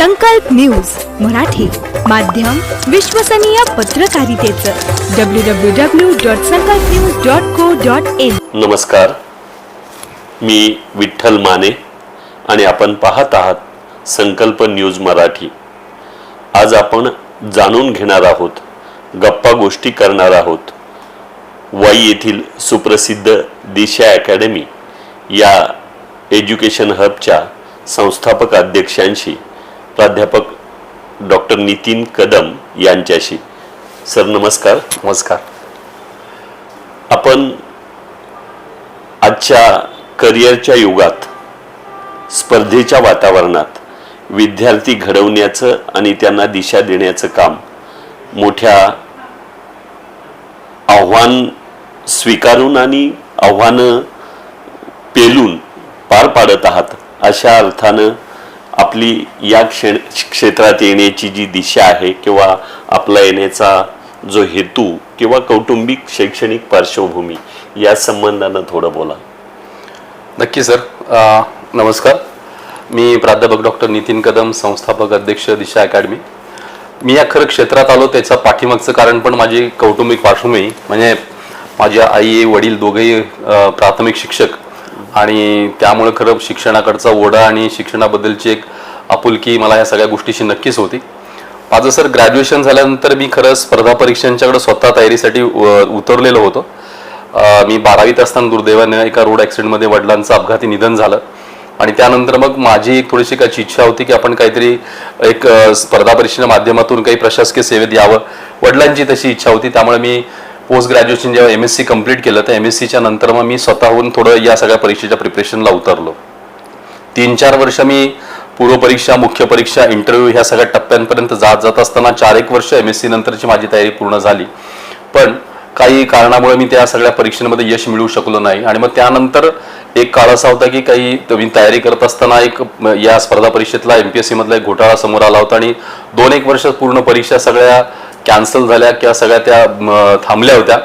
संकल्प न्यूज मराठी माध्यम विश्वसनीय पत्रकारितेचं. W W W dot Sankalp news dot co dot in नमस्कार. मी विठ्ठल माने आणि आपण पाहत आहात संकल्प न्यूज मराठी. आज आपण जाणून घेणार आहोत गप्पा गोष्टी करणार आहोत. वाई येथील सुप्रसिद्ध दिशा अकॅडमी या एज्युकेशन हबच्या संस्थापक अध्यक्षांशी प्राध्यापक डॉक्टर नितीन कदम यांच्याशी. सर नमस्कार. नमस्कार. आपण आजच्या करिअरच्या युगात स्पर्धेच्या वातावरणात विद्यार्थी घडवण्याचं आणि त्यांना दिशा देण्याचं काम मोठ्या आव्हान स्वीकारून आणि आव्हानं पेलून पार पाडत आहात अशा अर्थानं आपली या क्षे क्षेत्रात येण्याची जी दिशा आहे किंवा आपला येण्याचा जो हेतू किंवा कौटुंबिक शैक्षणिक पार्श्वभूमी या संबंधानं थोडं बोला. नक्की सर. आ, नमस्कार. मी प्राध्यापक डॉक्टर नितीन कदम संस्थापक अध्यक्ष दिशा अकॅडमी. मी या खरं क्षेत्रात आलो त्याचा पाठीमागचं कारण पण माझी कौटुंबिक पार्श्वभूमी म्हणजे माझ्या आई वडील दोघेही प्राथमिक शिक्षक. आणि त्यामुळे खरं शिक्षणाकडचा ओढा आणि शिक्षणाबद्दलची एक आपुलकी मला या सगळ्या गोष्टीशी नक्कीच होती. माझं सर ग्रॅज्युएशन झाल्यानंतर मी खरं स्पर्धा परीक्षांच्याकडे स्वतः तयारीसाठी उ- उतरलेलो होतो. मी बारावीत असताना दुर्दैवाने एका रोड ॲक्सिडेंटमध्ये वडिलांचं अपघाती निधन झालं. आणि त्यानंतर मग माझी एक थोडीशी काची इच्छा होती की आपण काहीतरी एक स्पर्धा परीक्षेच्या माध्यमातून काही प्रशासकीय सेवेत यावं. वडिलांची तशी इच्छा होती. त्यामुळे मी पोस्ट ग्रॅज्युएशन जेव्हा एम एस सी कंप्लीट केलं तर एम एस सीच्या नंतर मग मी स्वतःहून थोडं या सगळ्या परीक्षेच्या प्रिपरेशनला उतरलो. तीन चार वर्ष मी पूर्वपरीक्षा मुख्य परीक्षा इंटरव्ह्यू ह्या सगळ्या टप्प्यांपर्यंत जात जात असताना चार एक वर्ष एम एस सी नंतरची माझी तयारी पूर्ण झाली. पण काही कारणामुळे मी त्या सगळ्या परीक्षेमध्ये यश मिळवू शकलो नाही आणि मग त्यानंतर एक काळ असा होता की काही मी तयारी करत असताना एक या स्पर्धा परीक्षेतला एम पी एस सीमधला एक घोटाळा समोर आला होता आणि दोन एक वर्ष पूर्ण परीक्षा सगळ्या कॅन्सल झाल्या किंवा सगळ्या त्या थांबल्या होत्या.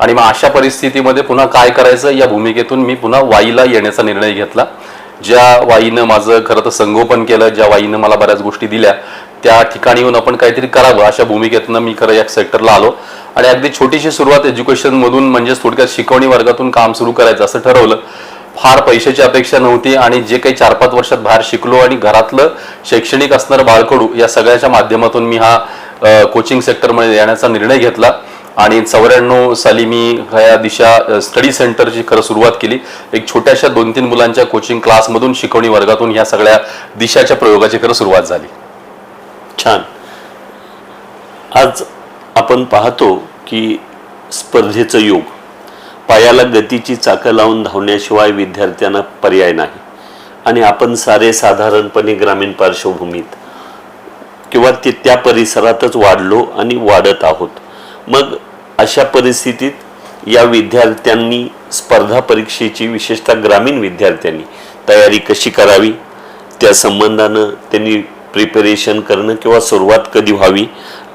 आणि मग अशा परिस्थितीमध्ये पुन्हा काय करायचं? या भूमिकेतून मी पुन्हा वाईला येण्याचा निर्णय घेतला. ज्या वाईनं माझं खरं तर संगोपन केलं ज्या वाईनं मला बऱ्याच गोष्टी दिल्या त्या ठिकाणी येऊन आपण काहीतरी करावं अशा भूमिकेतनं मी खरं या सेक्टरला आलो. आणि अगदी छोटीशी सुरुवात एज्युकेशनमधून म्हणजेच म्हणजे थोडक्यात शिकवणी वर्गातून काम सुरू करायचं असं ठरवलं. फार पैशाची अपेक्षा नव्हती आणि जे काही चार पाच वर्षात बाहेर शिकलो आणि घरातलं शैक्षणिक असणारं बाळकडू या सगळ्याच्या माध्यमातून मी हा कोचिंग सेक्टरमध्ये येण्याचा निर्णय घेतला. आणि चौऱ्याण्णव साली मी ह्या दिशा स्टडी सेंटरची खरं सुरुवात केली. एक छोट्याशा दोन तीन मुलांच्या कोचिंग क्लासमधून शिकवणी वर्गातून ह्या सगळ्या दिशाच्या प्रयोगाची खरं सुरुवात झाली. छान. आज आपण पाहतो की स्पर्धेचं युग पायाला गतीची चाकं लावून धावण्याशिवाय विद्यार्थ्यांना पर्याय नाही. आणि आपण सारे साधारणपणे ग्रामीण पार्श्वभूमीत किंवा ते त्या परिसरातच वाढलो आणि वाढत आहोत. मग अशा परिस्थितीत या विद्यार्थ्यांनी स्पर्धा परीक्षेची विशेषतः ग्रामीण विद्यार्थ्यांनी तयारी कशी करावी? त्या संबंधानं त्यांनी प्रिपरेशन करणं किंवा सुरुवात कधी व्हावी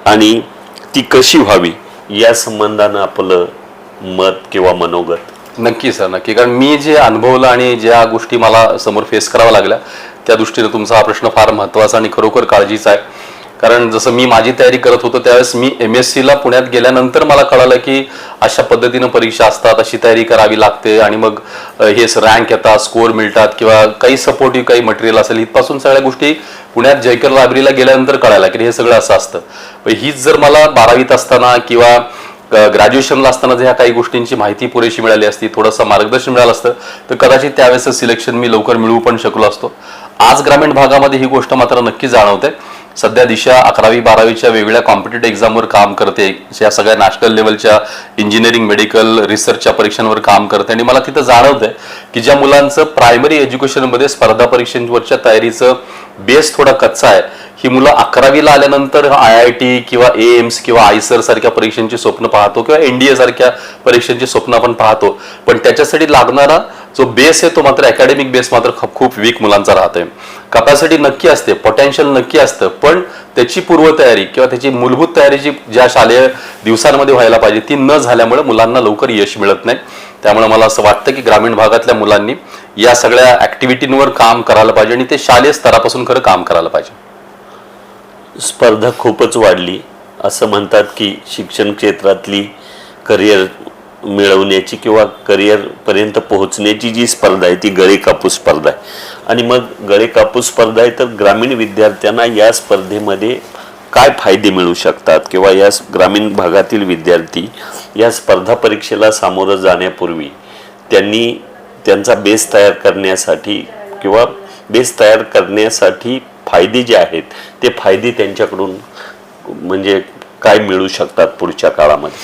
आणि ती कशी व्हावी या संबंधानं आपलं मत किंवा मनोगत नक्की सर नक्की. कारण मी जे अनुभवलं आणि ज्या गोष्टी मला समोर फेस कराव्या लागल्या त्या दृष्टीने तुमचा हा प्रश्न फार महत्त्वाचा आणि खरोखर काळजीचा आहे. कारण जसं मी माझी तयारी करत होतो त्यावेळेस मी एम एस सीला पुण्यात गेल्यानंतर मला कळालं की अशा पद्धतीनं परीक्षा असतात अशी तयारी करावी लागते आणि मग हे रँक येतात स्कोअर मिळतात किंवा काही सपोर्टिव्ह काही मटेरियल असेल इथपासून सगळ्या गोष्टी पुण्यात जयकर लायब्ररीला गेल्यानंतर कळायला की हे सगळं असं असतं. हीच जर मला बारावीत असताना किंवा ग्रॅज्युएशनला असताना जर ह्या काही गोष्टींची माहिती पुरेशी मिळाली असती थोडंसं मार्गदर्शन मिळालं असतं तर कदाचित त्यावेळेस सिलेक्शन मी लवकर मिळवू पण शकलो असतो. आज ग्रामीण भागामध्ये ही गोष्ट मात्र नक्की जाणवते. सध्या दिशा अकरावी बारावीच्या वेगवेगळ्या कॉम्पिटेटिव्ह एक्झामवर काम करते. या सगळ्या नॅशनल लेवलच्या इंजिनिअरिंग मेडिकल रिसर्चच्या परीक्षांवर काम करते. आणि मला तिथं जाणवतंय की ज्या मुलांचं प्रायमरी एज्युकेशनमध्ये स्पर्धा परीक्षांवरच्या तयारीचं बेस थोडा कच्चा आहे. ही मुलं अकरावीला आल्यानंतर आय आय टी किंवा एम्स किंवा आयसर सारख्या परीक्षांची स्वप्न पाहतो किंवा एनडीए सारख्या परीक्षांची स्वप्न आपण पाहतो. पण त्याच्यासाठी लागणारा जो बेस आहे तो मात्र अकॅडमिक बेस मात्र खूप खूप वीक मुलांचा राहतोय. कपॅसिटी नक्की असते पोटेन्शियल नक्की असतं. पण त्याची पूर्वतयारी किंवा त्याची मूलभूत तयारी जी ज्या शालेय दिवसांमध्ये व्हायला पाहिजे ती न झाल्यामुळे मुलांना लवकर यश मिळत नाही. त्यामुळे मला असं वाटतं की ग्रामीण भागातल्या मुलांनी या सगळ्या ऍक्टिव्हिटींवर काम करायला पाहिजे आणि ते शालेय स्तरापासून खरं काम करायला पाहिजे. स्पर्धा खूपच वाढली. असं म्हणतात की शिक्षण क्षेत्रातली करिअर मिळवण्याची किंवा करिअरपर्यंत पोहोचण्याची जी स्पर्धा आहे ती गळे कापूस स्पर्धा आहे. आणि मग गळे कापूस स्पर्धा आहे तर ग्रामीण विद्यार्थ्यांना या स्पर्धेमध्ये काय फायदे मिळू शकतात किंवा या ग्रामीण भागातील विद्यार्थी या स्पर्धा परीक्षेला सामोरं जाण्यापूर्वी त्यांनी त्यांचा बेस तयार करण्यासाठी किंवा बेस तयार करण्यासाठी फायदे जे आहेत ते फायदे त्यांच्याकडून म्हणजे काय मिळू शकतात पुढच्या काळामध्ये?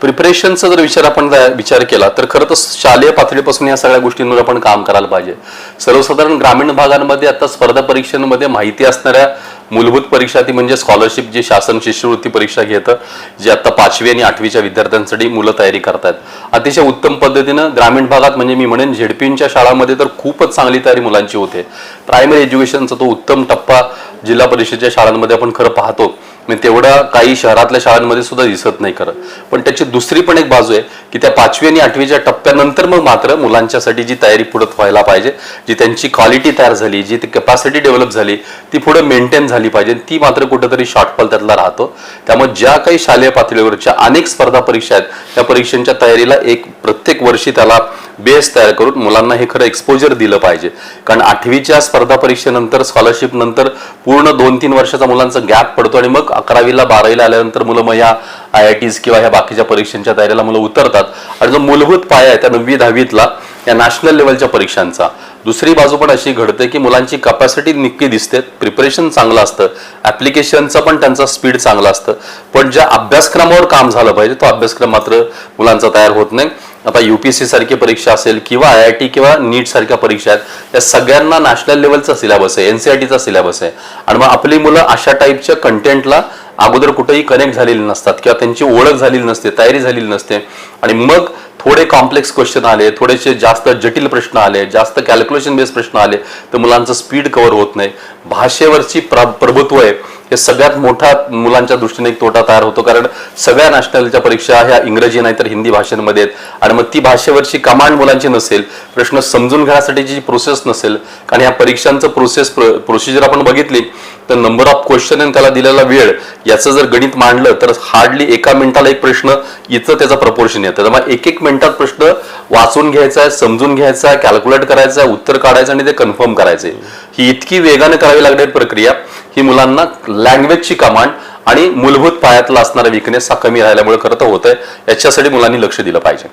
प्रिपरेशनचा जर विचार आपण विचार केला तर खरं तर शालेय पातळीपासून या सगळ्या गोष्टींवर आपण काम करायला पाहिजे. सर्वसाधारण ग्रामीण भागांमध्ये आता स्पर्धा परीक्षांमध्ये माहिती असणाऱ्या मूलभूत परीक्षा ती म्हणजे स्कॉलरशिप जी शासन शिष्यवृत्ती परीक्षा घेतं जी आता पाचवी आणि आठवीच्या विद्यार्थ्यांसाठी मुलं तयारी करतात अतिशय उत्तम पद्धतीनं ग्रामीण भागात म्हणजे मी म्हणेन झेडपींच्या शाळांमध्ये तर खूपच चांगली तयारी मुलांची होते. प्रायमरी एज्युकेशनचा तो उत्तम टप्पा जिल्हा परिषदेच्या शाळांमध्ये आपण खरं पाहतो. म्हणजे तेवढं काही शहरातल्या शाळांमध्ये सुद्धा दिसत नाही खरं. पण त्याची दुसरी पण एक बाजू आहे की त्या पाचवी आणि आठवीच्या टप्प्यानंतर मग मात्र मुलांच्यासाठी जी तयारी पुढे व्हायला पाहिजे जी त्यांची क्वालिटी तयार झाली जी ती कॅपॅसिटी डेव्हलप झाली ती पुढे मेंटेन झाली पाहिजे ती मात्र कुठंतरी शॉर्टफॉल त्यातला राहतो. त्यामुळे ज्या काही शालेय पातळीवरच्या अनेक स्पर्धा परीक्षा आहेत त्या परीक्षांच्या तयारीला एक प्रत्येक वर्षी त्याला बेस तयार करून मुलांना हे खरं एक्सपोजर दिलं पाहिजे. कारण आठवीच्या स्पर्धा परीक्षेनंतर स्कॉलरशिप नंतर पूर्ण दोन तीन वर्षाचा मुलांचा गॅप पडतो आणि मग अकरावीला बारावीला आल्यानंतर मुलं मग ह्या आय आय टीज किंवा ह्या बाकीच्या परीक्षांच्या तयारीला मुलं उतरतात. आणि जो मूलभूत पाया आहे त्या नववी दहावीतला या नॅशनल लेवलच्या परीक्षांचा. दुसरी बाजू पण अशी घडते की मुलांची कपॅसिटी नक्की दिसते प्रिपरेशन चांगलं असतं ऍप्लिकेशनचं पण त्यांचा स्पीड चांगला असतं. पण ज्या अभ्यासक्रमावर काम झालं पाहिजे तो अभ्यासक्रम मात्र मुलांचा तयार होत नाही. आता युपीएससी सारखी परीक्षा असेल किंवा आय आय टी किंवा नीट सारख्या परीक्षा आहेत या सगळ्यांना नॅशनल लेवलचा सिलेबस आहे एनसीआरटीचा सिलेबस आहे. आणि मग आपली मुलं अशा टाईपच्या कंटेंटला अगोदर कुठेही कनेक्ट झालेली नसतात किंवा त्यांची ओळख झालेली नसते तयारी झालेली नसते. आणि मग थोडे कॉम्प्लेक्स क्वेश्चन आले थोडेसे जास्त जटिल प्रश्न आले जास्त कॅल्क्युलेशन बेस्ड प्रश्न आले तर मुलांचं स्पीड कव्हर होत नाही. भाषेवरची प्र प्रभुत्व आहे. हे सगळ्यात मोठा मुलांच्या दृष्टीने एक तोटा तयार होतो. कारण सगळ्या नॅशनलच्या परीक्षा ह्या इंग्रजी नाही तर हिंदी भाषेमध्ये आहेत. आणि मग ती भाषेवरची कमांड मुलांची नसेल प्रश्न समजून घेण्यासाठी जी प्रोसेस नसेल कारण ह्या परीक्षांचं प्रोसेस प्रोसिजर आपण बघितली तर नंबर ऑफ क्वेश्चन आणि त्याला दिलेला वेळ याचं जर गणित मांडलं तर हार्डली एका मिनिटाला एक प्रश्न इथं त्याचा प्रपोर्शन येतं. त्यामुळे एक एक मिनिटात प्रश्न वाचून घ्यायचा आहे समजून घ्यायचा आहे कॅल्क्युलेट करायचा आहे उत्तर काढायचं आणि ते कन्फर्म करायचे. ही इतकी वेगाने करावी लागणारी प्रक्रिया ही मुलांना लँग्वेजची कमांड आणि मूलभूत पायातला असणारा विकनेस हा कमी राहिल्यामुळे करत होत आहे याच्यासाठी मुलांनी लक्ष दिलं पाहिजे.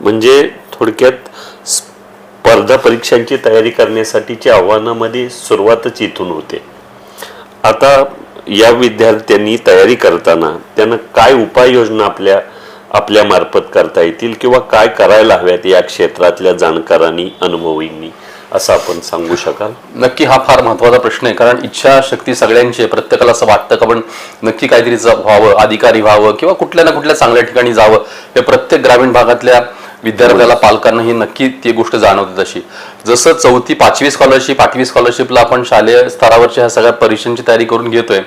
म्हणजे थोडक्यात स्पर्धा परीक्षांची तयारी करण्यासाठीच्या आव्हानामध्ये सुरुवातच इथून होते. आता या विद्यार्थ्यांनी तयारी करताना त्यांना काय उपाययोजना आपल्या आपल्या मार्फत करता येतील किंवा काय करायला हव्यात या क्षेत्रातल्या जाणकारांनी अनुभवींनी? असं आपण सांगू शकाल. नक्की हा फार महत्त्वाचा प्रश्न आहे कारण इच्छाशक्ती सगळ्यांची आहे प्रत्येकाला असं वाटतं का आपण नक्की काहीतरी व्हावं अधिकारी व्हावं किंवा कुठल्या ना कुठल्या चांगल्या ठिकाणी जावं हे प्रत्येक ग्रामीण भागातल्या विद्यार्थ्याला पालकांना ही नक्की ती गोष्ट जाणवते तशी. जसं चौथी पाचवी स्कॉलरशिप आठवी स्कॉलरशिपला आपण शालेय स्तरावरच्या ह्या सगळ्या परीक्षांची तयारी करून घेतोय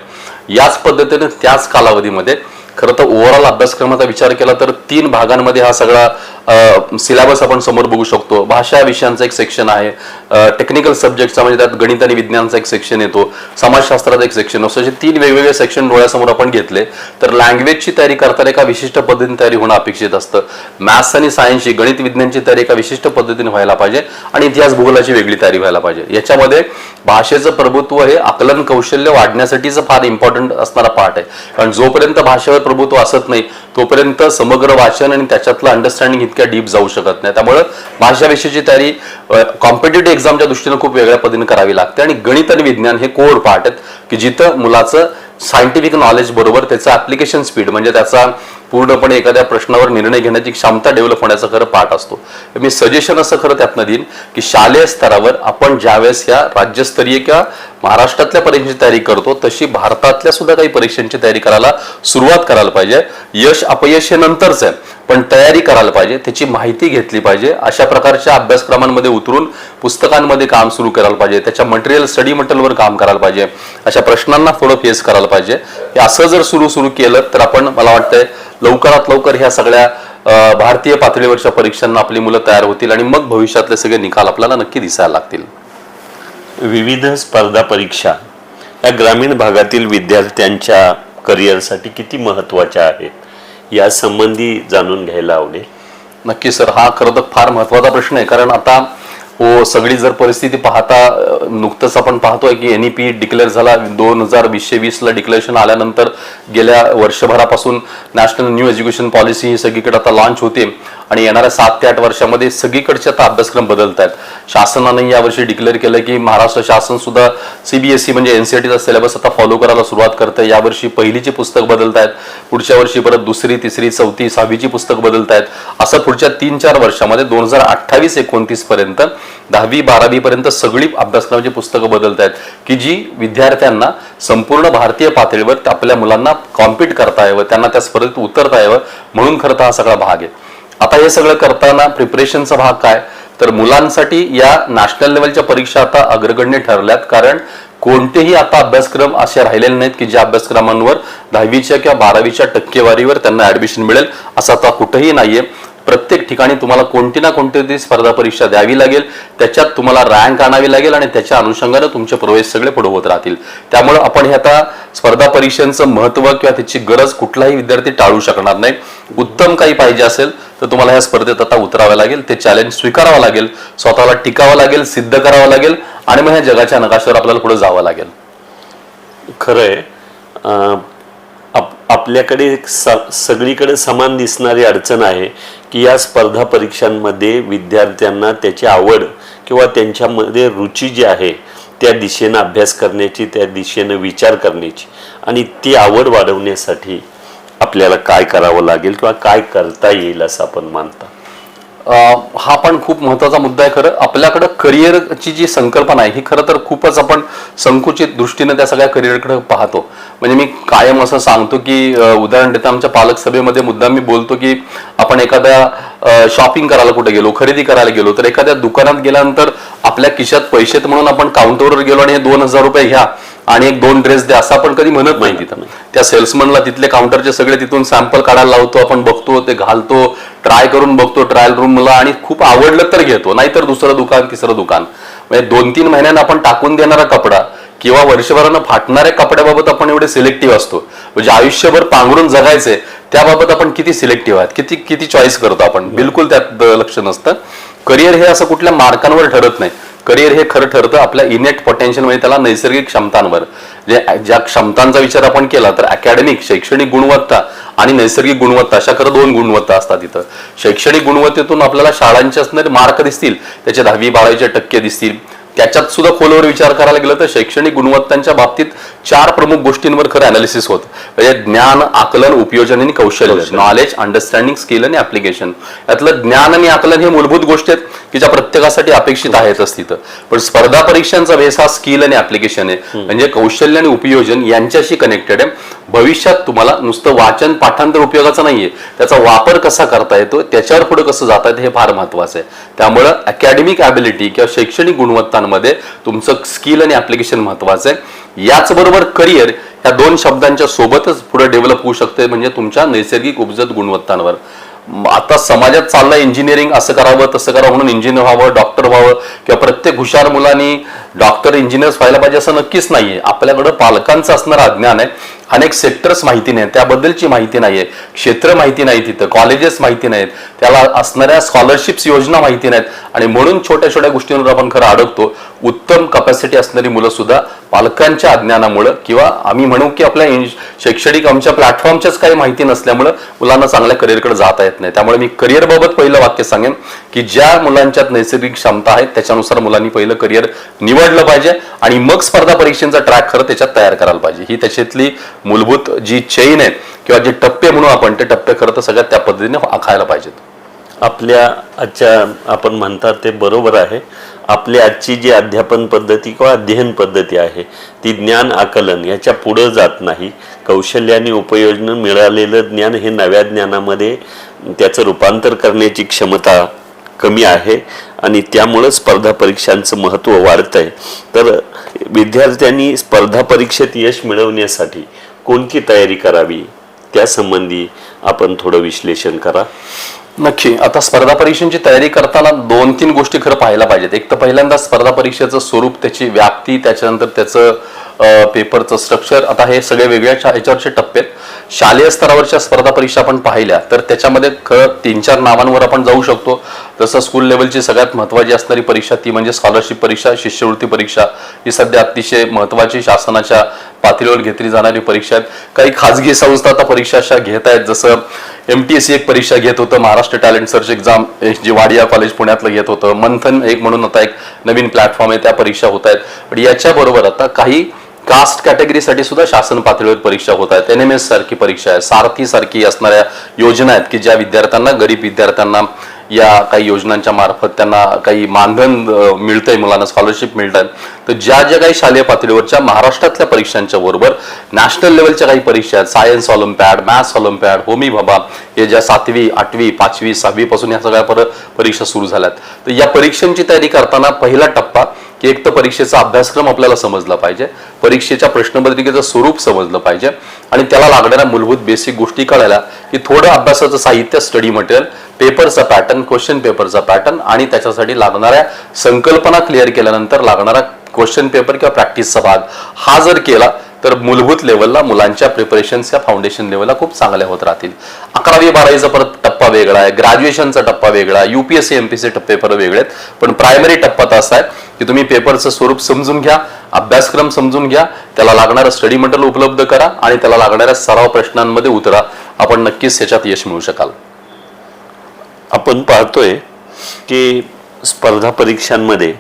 याच पद्धतीने त्याच कालावधीमध्ये खरं तर ओव्हरऑल अभ्यासक्रमाचा विचार केला तर तीन भागांमध्ये हा सगळा सिलेबस आपण समोर बघू शकतो. भाषा विषयांचा एक सेक्शन आहे. टेक्निकल सब्जेक्टचा म्हणजे त्यात गणित आणि विज्ञानचा एक सेक्शन येतो. समाजशास्त्राचा एक सेक्शन असतो. असे तीन वेगवेगळे सेक्शन डोळ्यासमोर आपण घेतले. तर लँग्वेजची तयारी करताना एका विशिष्ट पद्धतीने तयारी होणं अपेक्षित असतं. मॅथ्स आणि सायन्सची गणित विज्ञानची तयारी एका विशिष्ट पद्धतीने व्हायला पाहिजे. आणि इतिहास भूगोलाची वेगळी तयारी व्हायला पाहिजे. याच्यामध्ये भाषेचं प्रभुत्व हे आकलन कौशल्य वाढण्यासाठीचं फार इम्पॉर्टंट असणारा पार्ट आहे. कारण जोपर्यंत भाषेवर प्रभुत्व असत नाही तोपर्यंत समग्र वाचन आणि त्याच्यातलं अंडरस्टँडिंग इतक्या डीप जाऊ शकत नाही. त्यामुळं भाषाविषयीची तयारी कॉम्पिटेटिव्ह एक्झामच्या दृष्टीने खूप वेगळ्या पद्धतीने करावी लागते. आणि गणित आणि विज्ञान हे कोर पार्ट आहेत की जिथं मुलाचं सायंटिफिक नॉलेज बरोबर त्याचं ऍप्लिकेशन स्पीड म्हणजे त्याचा पूर्णपणे एखाद्या प्रश्नावर निर्णय घेण्याची क्षमता डेव्हलप होण्याचा खरं पाठ असतो. मी सजेशन असं खरं त्यातनं देईन की शालेय स्तरावर आपण ज्यावेळेस या राज्यस्तरीय किंवा महाराष्ट्रातल्या परीक्षेची तयारी करतो तशी भारतातल्या सुद्धा काही परीक्षांची तयारी करायला सुरुवात करायला पाहिजे. यश अपयश हे नंतरच आहे पण तयारी करायला पाहिजे त्याची माहिती घेतली पाहिजे. अशा प्रकारच्या अभ्यासक्रमांमध्ये उतरून पुस्तकांमध्ये काम सुरू करायला पाहिजे त्याच्या मटेरियल स्टडी मटेरियलवर काम करायला पाहिजे. अशा प्रश्नांना थोडं फेस करायला पाहिजे. हे असं जर सुरू सुरू केलं तर आपण मला वाटतंय लवकरात लवकर ह्या सगळ्या भारतीय पातळीवरच्या परीक्षांना आपली मुलं तयार होतील आणि मग भविष्यातले सगळे निकाल आपल्याला नक्की दिसायला लागतील. विविध स्पर्धा परीक्षा या ग्रामीण भागातील विद्यार्थ्यांच्या करिअरसाठी किती महत्त्वाच्या आहेत? या संबंधी जाणून घ्यायला आवडेल. नक्की सर. हा खरं तर फार महत्त्वाचा प्रश्न आहे. कारण आता हो सगळी जर परिस्थिती पाहता नुकतंच आपण पाहतोय की एन ई पी डिक्लेअर झाला. दोन हजार वीसशे वीसला डिक्लेरेशन आल्यानंतर गेल्या वर्षभरापासून नॅशनल न्यू एज्युकेशन पॉलिसी ही सगळीकडे आता लॉन्च होते. आणि येणाऱ्या सात ते आठ वर्षामध्ये सगळीकडचे आता अभ्यासक्रम बदलत आहेत शासनाने यावर्षी डिक्लेअर केलं की महाराष्ट्र शासन सुद्धा सीबीएसई म्हणजे एनसीआरटीचा सिलेबस आता फॉलो करायला सुरुवात करते यावर्षी पहिलीची पुस्तक बदलत आहेत पुढच्या वर्षी परत दुसरी तिसरी चौथी सहावीची पुस्तक बदलत आहेत असं पुढच्या तीन चार वर्षामध्ये दोन हजार अठ्ठावीस एकोणतीस पर्यंत दहावी बारावी पर्यंत सगळी अभ्यासक्रमाची पुस्तकं बदलत आहेत की जी विद्यार्थ्यांना संपूर्ण भारतीय पातळीवर आपल्या मुलांना कॉम्पिट करता यावं त्यांना त्या स्पर्धेत उतरता यावं म्हणून खरं तर हा सगळा भाग आहे. आता हे सगळं करताना प्रिपरेशनचा भाग काय? तर मुलांसाठी या नॅशनल लेवलच्या परीक्षा आता अग्रगण्य ठरल्यात. कारण कोणतेही आता अभ्यासक्रम असे राहिलेले नाहीत की ज्या अभ्यासक्रमांवर दहावीच्या किंवा बारावीच्या टक्केवारीवर त्यांना ऍडमिशन मिळेल असं आता कुठेही नाहीये. प्रत्येक ठिकाणी तुम्हाला कोणती ना कोणती तरी स्पर्धा परीक्षा द्यावी लागेल त्याच्यात तुम्हाला रँक आणावी लागेल आणि त्याच्या अनुषंगाने तुमचे प्रवेश सगळे पुढे होत राहतील. त्यामुळे आपण हे आता स्पर्धा परीक्षांचं महत्त्व किंवा त्याची गरज कुठलाही विद्यार्थी टाळू शकणार नाही. उत्तम काही पाहिजे असेल तर तुम्हाला ह्या स्पर्धेत आता उतरावं लागेल ते चॅलेंज स्वीकारावं लागेल स्वतःला टिकावं लागेल सिद्ध करावं लागेल आणि मग ह्या जगाच्या नकाशावर आपल्याला पुढे जावं लागेल. खरं आहे आपल्याकडे स- सगळीकडे समान दिसणारी अडचण आहे की या स्पर्धा परीक्षांमध्ये विद्यार्थ्यांना त्याची आवड किंवा त्यांच्यामध्ये रुची जी आहे त्या दिशेनं अभ्यास करण्याची त्या दिशेनं विचार करण्याची आणि ती आवड वाढवण्यासाठी आपल्याला काय करावं लागेल किंवा काय करता येईल असं आपण मानता. हा पण खूप महत्त्वाचा मुद्दा आहे खरं. आपल्याकडं करिअरची जी संकल्पना आहे ही खरं तर खूपच आपण संकुचित दृष्टीने त्या सगळ्या करिअरकडे पाहतो. म्हणजे मी कायम असं सांगतो की उदाहरण देता आमच्या पालक सभेमध्ये मुद्दा मी बोलतो की आपण एखाद्या शॉपिंग करायला कुठे गेलो खरेदी करायला गेलो तर एखाद्या दुकानात गेल्यानंतर आपल्या खिशात पैसे म्हणून आपण काउंटरवर गेलो आणि हे दोन हजार रुपये घ्या आणि एक दोन ड्रेस द्या असं आपण कधी म्हणत नाही तिथं. त्या सेल्समनला तिथले काउंटरचे सगळे तिथून सॅम्पल काढायला लावतो आपण बघतो ते घालतो ट्राय करून बघतो ट्रायल रूमला आणि खूप आवडलं तर घेतो नाहीतर दुसरं दुकान तिसरं दुकान. म्हणजे दोन तीन महिन्यानं आपण टाकून देणारा कपडा किंवा वर्षभरानं फाटणाऱ्या कपड्याबाबत आपण एवढे सिलेक्टिव्ह असतो. म्हणजे आयुष्यभर पांघरून जगायचे त्याबाबत आपण किती सिलेक्टिव्ह आहात किती किती चॉईस करतो आपण? बिलकुल त्यात लक्ष नसतं. करिअर हे असं कुठल्या मार्कांवर ठरत नाही. करिअर हे खरं ठरतं आपल्या इनेट पोटेन्शियल म्हणजे त्याला नैसर्गिक क्षमतांवर. जे ज्या क्षमतांचा विचार आपण केला तर अकॅडमिक शैक्षणिक गुणवत्ता आणि नैसर्गिक गुणवत्ता अशा खरं दोन गुणवत्ता असतात तिथं शैक्षणिक गुणवत्तेतून आपल्याला शाळांचे असणारे मार्क दिसतील त्याचे दहावी बारावीचे टक्के दिसतील. त्याच्यात सुद्धा खोलवर विचार करायला गेलं तर शैक्षणिक गुणवत्तांच्या बाबतीत चार प्रमुख गोष्टींवर खरं अनालिसिस होत. म्हणजे ज्ञान आकलन उपयोजन आणि कौशल्य. नॉलेज अंडरस्टँडिंग स्किल आणि ऍप्लिकेशन यातलं ज्ञान आणि आकलन हे मूलभूत गोष्टी आहेत की ज्या प्रत्येकासाठी अपेक्षित आहेतच तिथं. पण स्पर्धा परीक्षांचा बेस हा स्किल आणि ऍप्लिकेशन आहे. म्हणजे कौशल्य आणि उपयोजन यांच्याशी कनेक्टेड आहे. भविष्यात तुम्हाला नुसतं वाचन पाठांतर उपयोगाचं नाहीये. त्याचा वापर कसा करता येतो त्याच्यावर पुढे कसं जाता येतं हे फार महत्वाचं आहे. त्यामुळं अकॅडमिक ॲबिलिटी किंवा शैक्षणिक गुणवत्तांमध्ये तुमचं स्किल आणि ऍप्लिकेशन महत्वाचं आहे. याचबरोबर करिअर या दोन शब्दांच्या सोबतच पुढे डेव्हलप होऊ शकते म्हणजे तुमच्या नैसर्गिक उपजत गुणवत्तांवर. आता समाजात चाललं इंजिनिअरिंग असं करावं तसं करावं म्हणून इंजिनियर व्हावं डॉक्टर व्हावं किंवा प्रत्येक हुशार मुलांनी डॉक्टर इंजिनियर्स व्हायला पाहिजे असं नक्कीच नाहीये. आपल्याकडं पालकांचं असणारं अज्ञान आहे. अनेक सेक्टर्स माहिती नाही त्याबद्दलची माहिती नाहीये. क्षेत्र माहिती नाही तिथं कॉलेजेस माहिती नाहीत. त्याला असणाऱ्या स्कॉलरशिप्स योजना माहिती नाहीत. आणि म्हणून छोट्या छोट्या गोष्टींवर आपण खरं अडकतो. उत्तम कपॅसिटी असणारी मुलं सुद्धा पालकांच्या अज्ञानामुळं किंवा आम्ही म्हणू की आपल्या शैक्षणिक आमच्या प्लॅटफॉर्मच्याच काही माहिती नसल्यामुळं मुलांना चांगल्या करिअरकडे जाता येत नाही. त्यामुळे मी करिअरबाबत पहिलं वाक्य सांगेन. की ज्या मुलांच्यात नैसर्गिक क्षमता आहेत त्याच्यानुसार मुलांनी पहिलं करिअर निवडलं पाहिजे आणि मग स्पर्धा परीक्षेचा ट्रॅक खरं त्याच्यात तयार करायला पाहिजे. ही त्याच्यातली मूलभूत जी चेन आहे किंवा जे टप्पे म्हणू आपण ते टप्पे खरं तर सगळ्यात त्या पद्धतीने आखायला पाहिजेत. आपल्या आजच्या आपण म्हणतात ते बरोबर आहे. आपली आजची जी अध्यापन पद्धती किंवा अध्ययन पद्धती आहे ती ज्ञान आकलन याच्या पुढं जात नाही. कौशल्याने उपयोजन मिळालेलं ज्ञान हे नव्या ज्ञानामध्ये त्याचं रूपांतर करण्याची क्षमता कमी आहे आणि त्यामुळं स्पर्धा परीक्षांचं महत्त्व वाढत आहे तर विद्यार्थ्यांनी स्पर्धा परीक्षेत यश मिळवण्यासाठी कोणती तयारी करावी? त्यासंबंधी आपण थोडं विश्लेषण करा. नक्की. आता स्पर्धा परीक्षांची तयारी करताना दोन तीन गोष्टी खरं पाहायला पाहिजेत. एक तर पहिल्यांदा स्पर्धा परीक्षेचं स्वरूप त्याची व्याप्ती त्याच्यानंतर त्याचं पेपरचं स्ट्रक्चर आता हे सगळे वेगळ्या ह्याच्यावरचे टप्पे आहेत. शालेय स्तरावरच्या स्पर्धा परीक्षा आपण पाहिल्या तर त्याच्यामध्ये खरं तीन चार नावांवर आपण जाऊ शकतो. जसं स्कूल लेवलची सगळ्यात महत्त्वाची असणारी परीक्षा ती म्हणजे स्कॉलरशिप परीक्षा शिष्यवृत्ती परीक्षा. ही सध्या अतिशय महत्त्वाची शासनाच्या पातळीवर घेतली जाणारी परीक्षा आहेत. काही खाजगी संस्था आता परीक्षा अशा घेत आहेत जसं एम टी एस सी एक परीक्षा घेत होतं महाराष्ट्र टॅलेंट सर्च एक्झाम जे वाडिया कॉलेज पुण्यातलं घेत होतं. मंथन एक म्हणून आता एक नवीन प्लॅटफॉर्म आहे त्या परीक्षा होत आहेत. पण याच्याबरोबर आता काही कास्ट कॅटेगरीसाठी सुद्धा शासन पातळीवर परीक्षा होत आहेत. एन एम एस सारखी परीक्षा आहे. सारथी सारखी असणाऱ्या योजना आहेत की ज्या विद्यार्थ्यांना गरीब विद्यार्थ्यांना या काही योजनांच्या मार्फत त्यांना काही मानधन मिळतंय मुलांना स्कॉलरशिप मिळत आहेत तर ज्या ज्या काही शालेय पातळीवरच्या महाराष्ट्रातल्या परीक्षांच्या बरोबर नॅशनल लेवलच्या काही परीक्षा आहेत science olympiad maths olympiad Homi Bhabha हे ज्या सातवी आठवी पाचवी सहावी पासून या सगळ्या पर परीक्षा सुरू झाल्यात. तर या परीक्षांची तयारी करताना पहिला टप्पा की एक तर परीक्षेचा अभ्यासक्रम आपल्याला समजला पाहिजे परीक्षेच्या प्रश्नपत्रिकेचं स्वरूप समजलं पाहिजे आणि त्याला लागणाऱ्या मूलभूत बेसिक गोष्टी कळायला की थोडं अभ्यासाचं साहित्य स्टडी मटेरियल पेपरचा पॅटर्न क्वेश्चन पेपरचा पॅटर्न आणि त्याच्यासाठी लागणाऱ्या संकल्पना क्लिअर केल्यानंतर लागणारा क्वेश्चन पेपर किंवा प्रॅक्टिसचा भाग हा जर केला तर मूलभूत लेवलला मुलांच्या प्रिपरेशन्स या फाउंडेशन लेवलला खूप चांगल्या होत राहतील. अकरावी बारावीचा परत टप्पा वेगळा आहे. ग्रॅज्युएशनचा टप्पा वेगळा आहे. युपीएससी एमपीसी टप्पे परत वेगळे आहेत. पण प्रायमरी टप्पा तर असा आहे की तुम्ही पेपरचं स्वरूप समजून घ्या अभ्यासक्रम समजून घ्या त्याला लागणारं स्टडी मटेरियल उपलब्ध करा आणि त्याला लागणाऱ्या सराव प्रश्नांमध्ये उतरा. आपण नक्कीच याच्यात यश मिळू शकाल. आपण पाहतोय की स्पर्धा परीक्षांमध्ये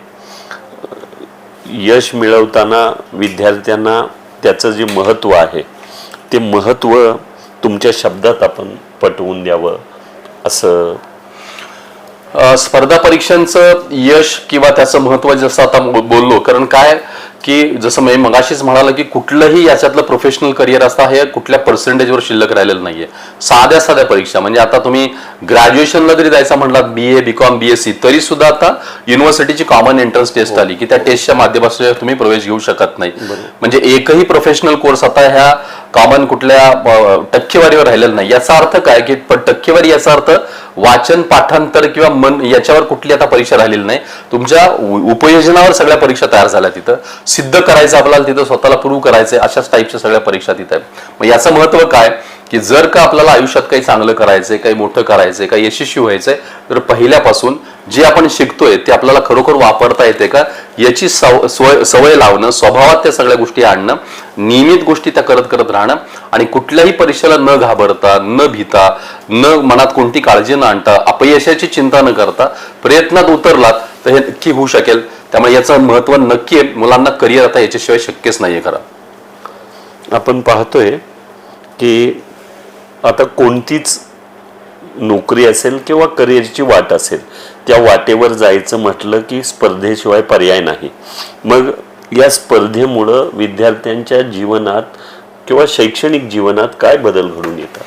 यश मिळवताना विद्यार्थ्यांना त्याचं जे महत्त्व आहे ते महत्त्व तुमच्या शब्दात आपण पटवून द्यावं असं. स्पर्धा परीक्षांचं यश किंवा त्याचं महत्त्व जसं आता बोललो कारण काय? की जसं मी मगाशीच म्हणाल की कुठलंही याच्यातलं प्रोफेशनल करिअर असता हे कुठल्या पर्सेंटेजवर शिल्लक राहिलेलं नाहीये. साध्या साध्या परीक्षा. म्हणजे आता तुम्ही ग्रॅज्युएशनला जरी जायचं म्हटलात B A B com B S C तरी सुद्धा आता युनिव्हर्सिटीची कॉमन एंट्रन्स टेस्ट आली की त्या टेस्टच्या माध्यमातून तुम्ही प्रवेश घेऊ शकत नाही. म्हणजे एकही प्रोफेशनल कोर्स आता ह्या कॉमन कुठल्या टक्केवारीवर राहिलेलं नाही. याचा अर्थ काय की टक्केवारी याचा अर्थ वाचन पाठांतर किंवा मन याच्यावर कुठली आता परीक्षा राहिलेली नाही. तुमच्या उपयोजनावर सगळ्या परीक्षा तयार झाल्या तिथं. सिद्ध करायचं आपल्याला तिथं स्वतःला प्रूव्ह करायचं अशाच टाईपच्या सगळ्या परीक्षा तिथं मग याचं महत्त्व काय? की जर का आपल्याला आयुष्यात काही चांगलं करायचंय काही मोठं करायचंय काही यशस्वी व्हायचंय तर पहिल्यापासून जे आपण शिकतोय ते आपल्याला खरोखर वापरता येते का? याची सव- सवय सवय लावणं स्वभावात त्या सगळ्या गोष्टी आणणं नियमित गोष्टी त्या करत करत राहणं आणि कुठल्याही परीक्षेला न घाबरता न भीता न मनात कोणती काळजी न आणता अपयशाची चिंता न करता प्रयत्नात उतरलात तर हे नक्की होऊ शकेल. त्यामुळे याचं महत्त्व नक्की आहे मुलांना करिअर आता याच्याशिवाय शक्यच नाहीये खरं. आपण पाहतोय की आता कोणतीच नोकरी असेल किंवा करिअरची वाट असेल त्या वाटेवर जायचं म्हटलं की स्पर्धेशिवाय पर्याय नाही. मग या स्पर्धेमुळं विद्यार्थ्यांच्या जीवनात किंवा शैक्षणिक जीवनात काय बदल घडून येतात?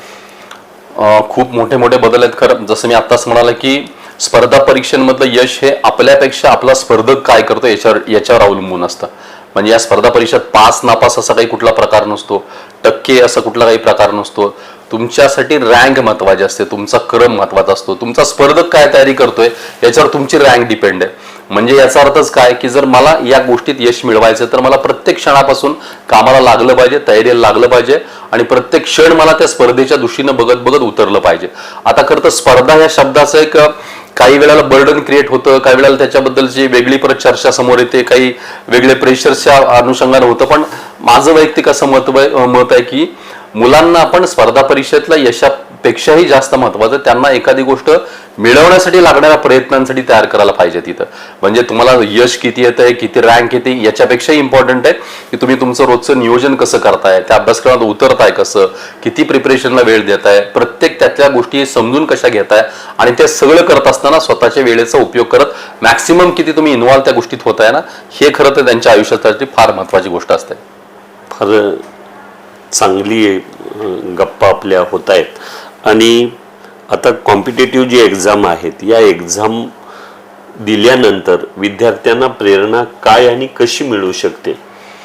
खूप मोठे मोठे बदल आहेत. खरं जसं मी आत्ताच म्हणाला की स्पर्धा परीक्षांमधलं यश हे आपल्यापेक्षा आपला स्पर्धक काय करतो याच्यावर याच्यावर अवलंबून असतं. म्हणजे या स्पर्धा परीक्षेत पास नापास असा काही कुठला प्रकार नसतो टक्के असा कुठला काही प्रकार नसतो. तुमच्यासाठी रँक महत्वाची असते तुमचा क्रम महत्त्वाचा असतो तुमचा स्पर्धक काय तयारी करतोय याच्यावर तुमची रँक डिपेंड आहे. म्हणजे याचा अर्थच काय की जर मला या गोष्टीत यश मिळवायचं तर मला प्रत्येक क्षणापासून कामाला लागलं पाहिजे तयारीला लागलं पाहिजे आणि प्रत्येक क्षण मला त्या स्पर्धेच्या दृष्टीनं बघत बघत उतरलं पाहिजे. आता खरं तर स्पर्धा या शब्दाचं एक काही वेळेला बर्डन क्रिएट होतं काही वेळेला त्याच्याबद्दलची वेगळी परत चर्चा समोर येते काही वेगळे प्रेशर्सच्या अनुषंगानं होतं. पण माझं वैयक्तिक असं मत मत आहे की मुलांना आपण स्पर्धा परीक्षेतल्या पेक्षाही जास्त महत्वाचं त्यांना एखादी गोष्ट मिळवण्यासाठी लागणाऱ्या प्रयत्नांसाठी तयार करायला पाहिजे तिथं. म्हणजे तुम्हाला यश किती येत आहे किती रँक येते याच्यापेक्षाही इम्पॉर्टंट आहे की तुम्ही तुमचं रोजचं नियोजन कसं करताय त्या अभ्यासक्रमात उतरताय कसं किती प्रिपरेशनला वेळ देताय प्रत्येक त्यातल्या गोष्टी समजून कशा घेताय आणि ते सगळं करत असताना स्वतःच्या वेळेचा उपयोग करत मॅक्सिमम किती तुम्ही इन्व्हॉल्व त्या गोष्टीत होताय ना हे खरं तर त्यांच्या आयुष्यासाठी फार महत्वाची गोष्ट असते. फार चांगली गप्पा आपल्या होत आहेत आणि आता कॉम्पिटेटिव्ह जी एक्झाम आहेत या एक्झाम दिल्यानंतर विद्यार्थ्यांना प्रेरणा काय आणि कशी मिळू शकते?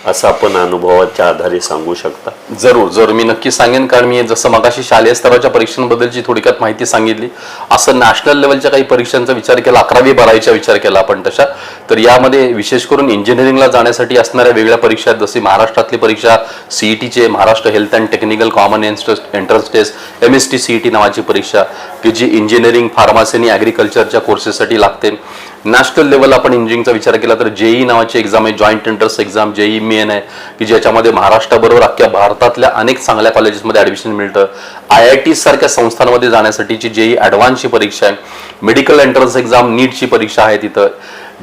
असं आपण अनुभवाच्या आधारे सांगू शकता. जरूर जरूर. मी नक्की सांगेन कारण मी जसं मगाशी शालेय स्तराच्या परीक्षांबद्दलची थोडक्यात माहिती सांगितली. असं नॅशनल लेवलच्या काही परीक्षांचा विचार केला अकरावी बारावीचा विचार केला आपण तशा. तर यामध्ये विशेष करून इंजिनिअरिंगला जाण्यासाठी असणाऱ्या वेगळ्या परीक्षा आहेत जशी महाराष्ट्रातली परीक्षा सीईटीचे Maharashtra health and technical common entrance test M S T CET नावाची परीक्षा की जी इंजिनिअरिंग फार्मसी आणि ॲग्रिकल्चरच्या कोर्सेससाठी लागते. नॅशनल लेवल आपण इंजिनिअरिंगचा विचार केला तर जेई नावाची एक्झाम आहे joint entrance exam JEE main आहे की ज्याच्यामध्ये महाराष्ट्राबरोबर अख्ख्या भारतातल्या अनेक चांगल्या कॉलेजेसमध्ये ॲडमिशन मिळतं. आय आय टी सारख्या संस्थांमध्ये जाण्यासाठीची जेई ॲडव्हान्सची परीक्षा आहे. मेडिकल एंट्रन्स एक्झाम नीटची परीक्षा आहे तिथं.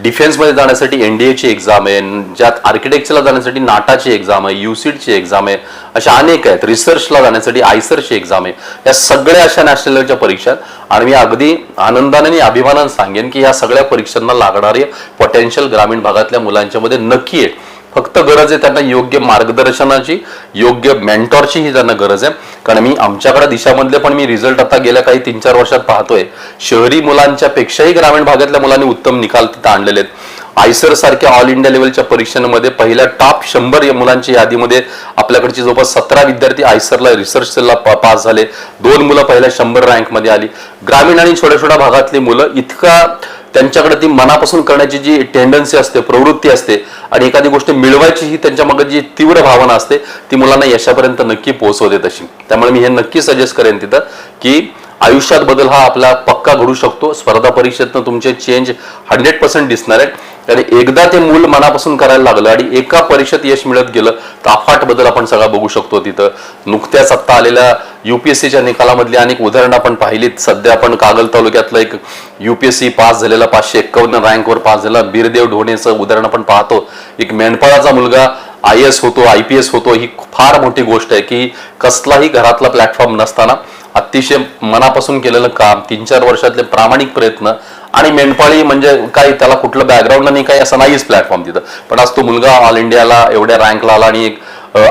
डिफेन्समध्ये जाण्यासाठी एन डी एची एक्झाम आहे ज्यात आर्किटेक्चरला जाण्यासाठी नाटाची एक्झाम आहे युसीडची एक्झाम आहे अशा अनेक आहेत. रिसर्चला जाण्यासाठी आयसरची एक्झाम आहे. या सगळ्या अशा नॅशनल लेवलच्या परीक्षा आहेत. आणि मी अगदी आनंदाने आणि अभिमानाने सांगेन की या सगळ्या परीक्षांना लागणारे पोटेन्शियल ग्रामीण भागातल्या मुलांच्या मध्ये नक्की आहे फक्त गरज आहे त्यांना योग्य मार्गदर्शनाची योग्य मेंटॉरची ही त्यांना गरज आहे. कारण मी आमच्याकडे दिशामधले पण मी रिझल्ट आता गेल्या काही तीन चार वर्षात पाहतोय. शहरी मुलांच्या पेक्षाही ग्रामीण भागातल्या मुलांनी उत्तम निकाल तिथं आणलेले आहेत. आयसर सारख्या ऑल इंडिया लेवलच्या परीक्षांमध्ये पहिल्या टॉप शंभर या मुलांच्या यादीमध्ये आपल्याकडची जवळपास सतरा विद्यार्थी आयसरला रिसर्च सेलला पास झाले. दोन मुलं पहिल्या शंभर रँकमध्ये आली. ग्रामीण आणि छोट्या छोट्या भागातली मुलं इतका त्यांच्याकडे ती मनापासून करण्याची जी टेंडन्सी असते प्रवृत्ती असते आणि एखादी गोष्ट मिळवायची ही त्यांच्या मागे जी तीव्र भावना असते ती मुलांना यशापर्यंत नक्की पोहोचवते तशी. त्यामुळे मी हे नक्की सजेस्ट करेन तिथं की आयुष्यात बदल हा आपला पक्का घडू शकतो. स्पर्धा परीक्षेतनं तुमचे चेंज हंड्रेड पर्सेंट दिसणार आहे आणि एकदा ते मूल मनापासून करायला लागलं आणि एका परीक्षेत यश मिळत गेलं ताफाट बदल आपण सगळा बघू शकतो तिथं. नुकत्याच आत्ता आलेल्या युपीएससीच्या निकालामधली अनेक उदाहरणं आपण पाहिलीत. सध्या आपण कागल तालुक्यातलं एक युपीएससी पास झालेला पाचशे एक्कावन्न रँकवर पास झाला बीरदेव ढोणेचं उदाहरण आपण पाहतो. एक मेंढपाळाचा मुलगा आय एस होतो आय पी एस होतो ही फार मोठी गोष्ट आहे की कसलाही घरातला प्लॅटफॉर्म नसताना अतिशय मनापासून केलेलं काम तीन चार वर्षातले प्रामाणिक प्रयत्न आणि मेंढपाळी म्हणजे काही त्याला कुठलं बॅकग्राऊंड नाही काही असं नाहीच प्लॅटफॉर्म तिथं. पण आज तो मुलगा ऑल इंडियाला एवढ्या रँकला आला आणि एक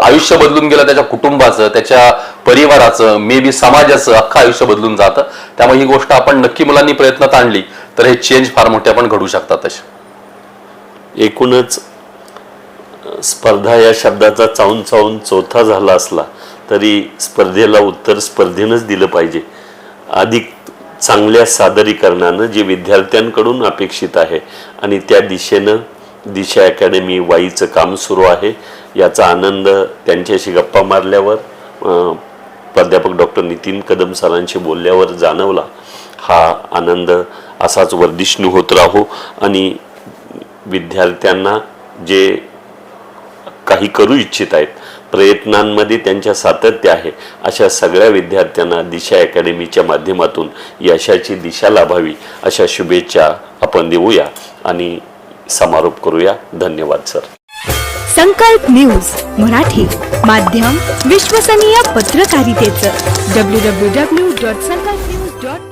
आयुष्य बदलून गेलं त्याच्या कुटुंबाचं त्याच्या परिवाराचं मे बी समाजाचं अख्खं आयुष्य बदलून जातं. त्यामुळे ही गोष्ट आपण नक्की मुलांनी प्रयत्नात आणली तर हे चेंज फार मोठे आपण घडू शकतात तसे. एकूणच स्पर्धा या शब्दाचा चावून चावून चौथा झाला असला तरी स्पर्धेला उत्तर स्पर्धेनंच दिलं पाहिजे. अधिक चांगल्या सादरीकरणानं जे विद्यार्थ्यांकडून अपेक्षित आहे. आणि त्या दिशेनं दिशा अकॅडमी वाईचं काम सुरू आहे. याचा आनंद त्यांच्याशी गप्पा मारल्यावर प्राध्यापक डॉक्टर नितीन कदम सरांशी बोलल्यावर जाणवला हा आनंद असाच वर्धिष्णू होत राहो. आणि विद्यार्थ्यांना जे काही करू इच्छित आहेत प्रयत्नांमध्ये त्यांच्या सातत्य आहे. अशा सगळ्या विद्यार्थ्यांना दिशा अकॅडमीच्या माध्यमातून यशाची दिशा लाभावी अशा शुभेच्छा आपण देऊया आणि समारोप करूया. धन्यवाद सर. संकल्प न्यूज मराठी माध्यम विश्वसनीय पत्रकारितेचं. W W W dot Sankalp news dot